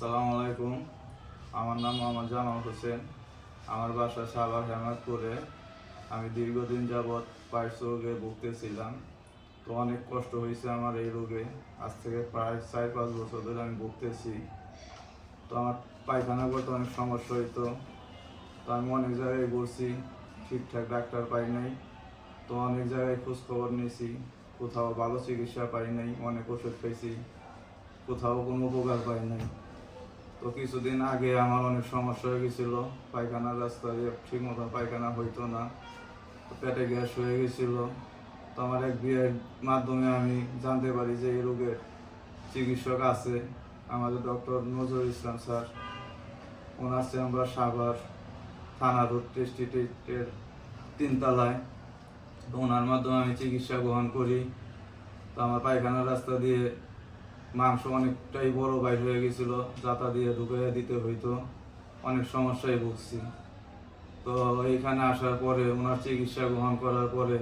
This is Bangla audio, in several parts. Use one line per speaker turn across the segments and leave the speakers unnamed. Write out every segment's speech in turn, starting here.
আসসালামু আলাইকুম। আমার নাম মোহাম্মদ জামাল হোসেন। আমার বাসা সাভার হেমাদপুরে। আমি দীর্ঘদিন যাবৎ পাইস রোগে ভুগতেছিলাম। তো অনেক কষ্ট হয়েছে আমার এই রোগে। আজ থেকে প্রায় চার পাঁচ বছর ধরে আমি ভুগতেছি। তো আমার পায়খানা করতে অনেক সমস্যা হইতো। তো আমি অনেক জায়গায় ঘুরছি, ঠিকঠাক ডাক্তার পাই নাই। তো অনেক জায়গায় খোঁজখবর নিয়েছি, কোথাও ভালো চিকিৎসা পাই নাই, অনেক ওষুধ পেয়েছি কোথাও কোনো উপকার পাই নাই। তো কিছুদিন আগে আমার অনেক সমস্যা হয়ে গেছিল। পায়খানার রাস্তা দিয়ে ঠিক মতো পায়খানা হইতো না। পেটে গ্যাস হয়ে গেছিল। তো আমার এক বিয়ের মাধ্যমে আমি জানতে পারি যে এই রোগের চিকিৎসক আছে আমাদের ডক্টর নজরুল ইসলাম স্যার। ওনার চেম্বার সাভার থানা রোড টেস্টিটের তিনতলায়। তো ওনার মাধ্যমে আমি চিকিৎসা গ্রহণ করি। তো আমার পায়খানার রাস্তা দিয়ে মাংস অনেকটাই বড় বাইর হয়ে গেছিল, যাতা দিয়ে ঢুকে দিতে হইতো। অনেক সমস্যায় ভুগছি। তো এইখানে আসার পরে, ওনার চিকিৎসা গ্রহণ করার পরে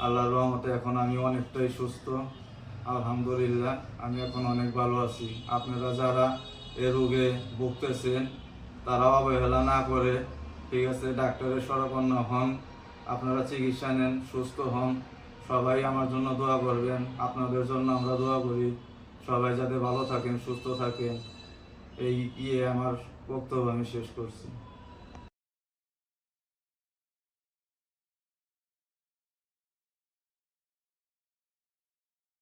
আল্লাহর রহমতে এখন আমি অনেকটাই সুস্থ। আলহামদুলিল্লাহ, আমি এখন অনেক ভালো আছি। আপনারা যারা এ রোগে ভুগতেছেন তারা অবহেলা না করে, ঠিক আছে, ডাক্তারের শরণাপন্ন হন, আপনারা চিকিৎসা নেন, সুস্থ হন। সবাই আমার জন্য দোয়া করবেন। আপনাদের জন্য আমরা দোয়া করি। সবাই যাতে ভালো থাকেন সুস্থ থাকেন এই ইয়ে আমার বক্তব্য আমি শেষ করছি।